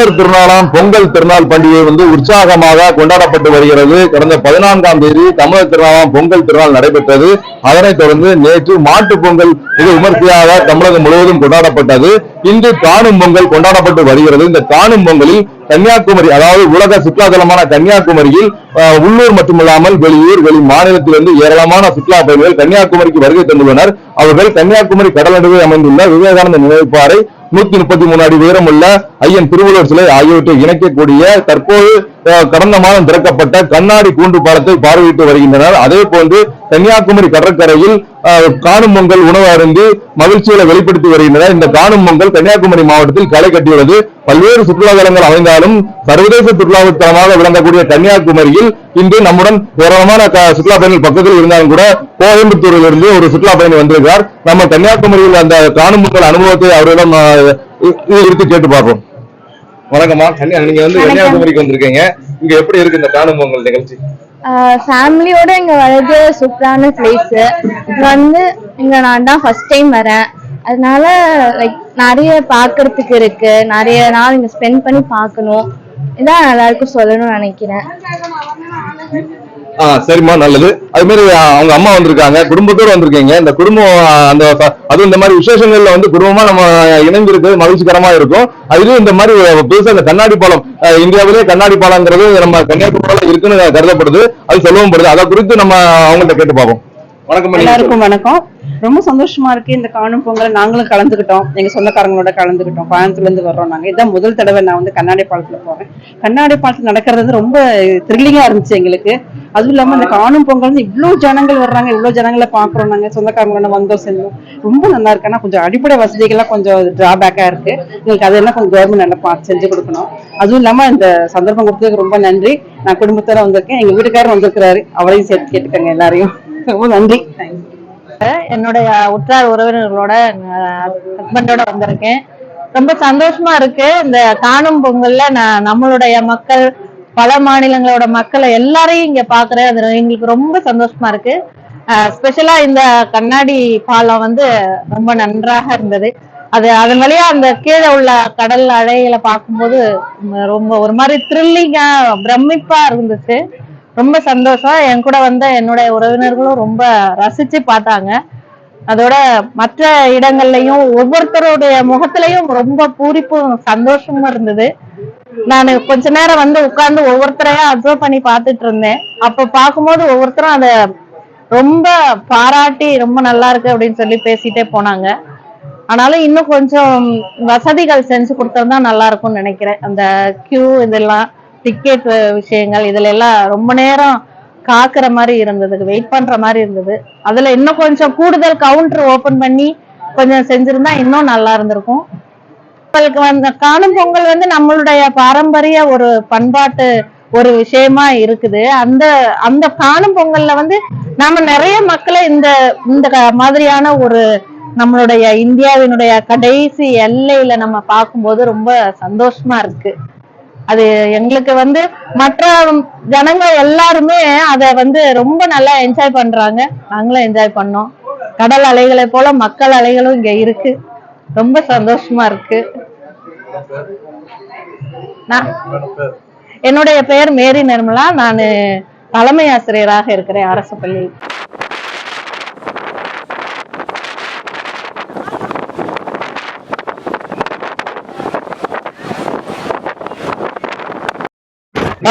தமிழர் திருநாளாம் பொங்கல் திருநாள் பண்டிகை வந்து உற்சாகமாக கொண்டாடப்பட்டு வருகிறது. கடந்த பதினான்காம் தேதி தமிழர் திருநாளாம் பொங்கல் திருநாள் நடைபெற்றது. அதனைத் தொடர்ந்து நேற்று மாட்டு பொங்கல் இது விமர்சையாக தமிழகம் முழுவதும் கொண்டாடப்பட்டது. இன்று காணும் பொங்கல் கொண்டாடப்பட்டு வருகிறது. இந்த காணும் பொங்கலில் கன்னியாகுமரி அதாவது உலக சுற்றுலா தலமான கன்னியாகுமரியில் உள்ளூர் மட்டுமல்லாமல் வெளியூர் வெளி மாநிலத்திலிருந்து ஏராளமான சுற்றுலா பயணிகள் கன்னியாகுமரிக்கு வருகை தந்துள்ளனர். அவர்கள் கன்னியாகுமரி கடல் நடுவே அமைந்துள்ள விவேகானந்த நினைவுப்பாறை நூத்தி முப்பத்தி மூணு அடி உயரமுள்ள ஐயன் திருவள்ளுவர் சிலை ஆகியவற்றை இணைக்கக்கூடிய தற்போது கடந்த மாதம் திறக்கப்பட்ட கண்ணாடி கூண்டு பாலத்தை பார்வையிட்டு வருகின்றனர். அதே போன்று கன்னியாகுமரி கடற்கரையில் காணும் பொங்கல் உணவு அருந்து மகிழ்ச்சிகளை வெளிப்படுத்தி வருகின்றனர். இந்த காணும் பொங்கல் கன்னியாகுமரி மாவட்டத்தில் களை கட்டியுள்ளது. பல்வேறு சுற்றுலா தலங்கள் அமைந்தாலும் சர்வதேச சுற்றுலா தலமாக விளங்கக்கூடிய கன்னியாகுமரியில் இன்று நம்முடன் ஏராளமான க- சுற்றுலா பயணிகள் பக்கத்தில் இருந்தாலும் கூட கோயம்புத்தூரில் இருந்து ஒரு சுற்றுலா பயணி வந்திருக்கார் நம்ம கன்னியாகுமரியில் அந்த காணும் பொங்கல் அனுபவத்தை அவரிடம் இருந்து இது குறித்து கேட்டு பார்ப்போம். வணக்கம்மா. நீங்க வந்து. கன்னியாகுமரிக்கு வந்திருக்கீங்க. இங்க எப்படி இருக்கு இந்த காணும் பொங்கல் நிகழ்ச்சி? ஃபேமிலியோட இங்க வர்றது சூப்பரான பிளேஸ் இங்க வந்து இங்க நான் தான் ஃபர்ஸ்ட் டைம் வரேன். அதனால லைக் நிறைய பார்க்கறதுக்கு இருக்கு. நிறைய நாள் இங்க ஸ்பெண்ட் பண்ணி பார்க்கணும். இதான் எல்லாருக்கும் சொல்லணும்னு நினைக்கிறேன். ஆ சரிம்மா நல்லது. அது மாதிரி அவங்க அம்மா வந்திருக்காங்க குடும்பத்தோடு வந்திருக்கீங்க. இந்த குடும்பம் அந்த அதுவும் இந்த மாதிரி விசேஷங்கள்ல வந்து குடும்பமா நம்ம இணைஞ்சிருக்கிறது மகிழ்ச்சிகரமா இருக்கும். அதுலயும் இந்த மாதிரி புதுசா இந்த கண்ணாடி பாலம் இந்தியாவிலேயே இந்தியாவிலே கண்ணாடி பாலம்ங்கிறது நம்ம கன்னியாகுமரியில இருக்குன்னு கருதப்படுது. அது சொல்லவும் படுது. அதை குறித்து நம்ம அவங்கள்ட்ட கேட்டு பார்ப்போம். வணக்கம் எல்லாருக்கும் வணக்கம். ரொம்ப சந்தோஷமா இருக்கு இந்த காணும் பொங்கல் நாங்களும் கலந்துக்கிட்டோம். எங்க சொந்தக்காரங்களோட கலந்துக்கிட்டோம். கோயம்புத்தூர்ல இருந்து வர்றோம் நாங்க. இதான் முதல் தடவை நான் வந்து கண்ணாடி பாலத்துல போறேன் கண்ணாடி பாலத்துல நடக்கிறது ரொம்ப த்ரில்லிங்கா இருந்துச்சு எங்களுக்கு. அதுவும் இல்லாம இந்த காணும் பொங்கல் இவ்வளவு ஜனங்கள் வர்றாங்க. இவ்வளவு ஜனங்களை பாக்குறோம் நாங்க. சொந்தக்காரங்களோட வந்தோம் செஞ்சோம் ரொம்ப நல்லா இருக்கு. ஆனா கொஞ்சம் அடிப்படை வசதிகள்லாம் கொஞ்சம் டிராபேக்கா இருக்கு. எங்களுக்கு அதெல்லாம் கொஞ்சம் கவர்மெண்ட் நல்லா பார்த்து செஞ்சு கொடுக்கணும். அதுவும் இல்லாம இந்த சந்தர்ப்பம் கொடுத்ததுக்கு ரொம்ப நன்றி. நான் குடும்பத்தோட வந்திருக்கேன். எங்க வீட்டுக்காரர் வந்திருக்கிறாரு. அவரையும் சேர்த்து கேட்டுக்கோங்க எல்லாரையும். ரொம்ப நன்றி. என்னுடைய உற்றார் உறவினர்களோட ஹஸ்பண்டோட வந்திருக்கேன். ரொம்ப சந்தோஷமா இருக்கு. இந்த காணும் பொங்கல்ல நான் நம்மளுடைய மக்கள் பல மாநிலங்களோட மக்களை எல்லாரையும் இங்க பாக்குறேன். அது எங்களுக்கு ரொம்ப சந்தோஷமா இருக்கு. ஸ்பெஷலா இந்த கண்ணாடி பாலம் வந்து ரொம்ப நன்றாக இருந்தது. அது அதன் வழியா அந்த கீழே உள்ள கடல் அலைகளை பார்க்கும்போது ரொம்ப ஒரு மாதிரி த்ரில்லிங்கா பிரமிப்பா இருந்துச்சு. ரொம்ப சந்தோஷம். என் கூட வந்த என்னுடைய உறவினர்களும் ரொம்ப ரசிச்சு பார்த்தாங்க. அதோட மற்ற இடங்கள்லயும் ஒவ்வொருத்தருடைய முகத்திலையும் ரொம்ப பூரிப்பும் சந்தோஷமும் இருந்தது. நான் கொஞ்ச நேரம் வந்து உட்கார்ந்து ஒவ்வொருத்தரையா அப்சர்வ் பண்ணி பார்த்துட்டு இருந்தேன். அப்ப பார்க்கும்போது ஒவ்வொருத்தரும் அத ரொம்ப பாராட்டி ரொம்ப நல்லா இருக்கு அப்படின்னு சொல்லி பேசிட்டே போனாங்க. ஆனாலும் இன்னும் கொஞ்சம் வசதிகள் செஞ்சு கொடுத்தா நல்லா இருக்கும்னு நினைக்கிறேன். அந்த கியூ இதெல்லாம் டிக்கெட் விஷயங்கள் இதுல எல்லாம் ரொம்ப நேரம் காக்குற மாதிரி இருந்தது வெயிட் பண்ற மாதிரி இருந்தது. அதுல இன்னும் கொஞ்சம் கூடுதல் கவுண்டர் ஓபன் பண்ணி கொஞ்சம் செஞ்சிருந்தா இன்னும் நல்லா இருந்திருக்கும். பொங்கலுக்கு வந்து காணும் பொங்கல் வந்து நம்மளுடைய பாரம்பரிய ஒரு பண்பாட்டு ஒரு விஷயமா இருக்குது. அந்த அந்த காணும் பொங்கல்ல வந்து நாம நிறைய மக்களை இந்த இந்த மாதிரியான ஒரு நம்மளுடைய இந்தியாவினுடைய கடைசி எல்லையில நம்ம பார்க்கும்போது ரொம்ப சந்தோஷமா இருக்கு. அது எங்களுக்கு வந்து மற்ற ஜனங்க எல்லாருமே அதை வந்து ரொம்ப நல்லா என்ஜாய் பண்றாங்க. நாங்களும் என்ஜாய் பண்ணோம். கடல் அலைகளை போல மக்கள் அலைகளும் இங்க இருக்கு. ரொம்ப சந்தோஷமா இருக்கு. நான் என்னுடைய பெயர் மேரி நிர்மலா. நான் தலைமை ஆசிரியராக இருக்கிறேன். அரசு பள்ளி.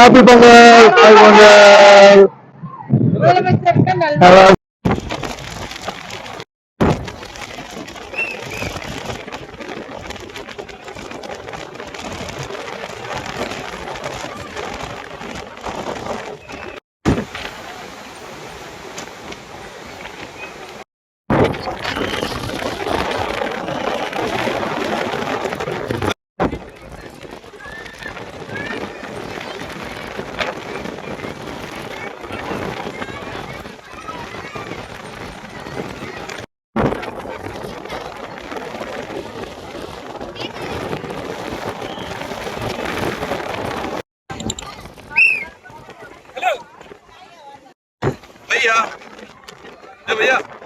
Happy Pongal happy Pongal See ya. See ya.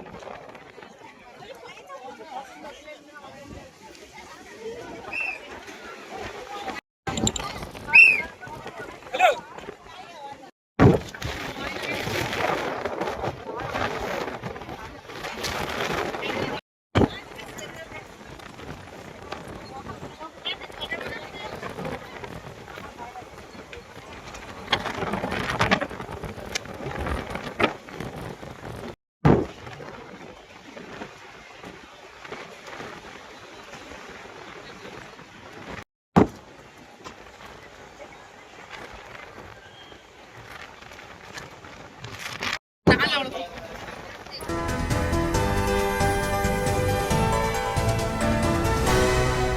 تعالى ورا.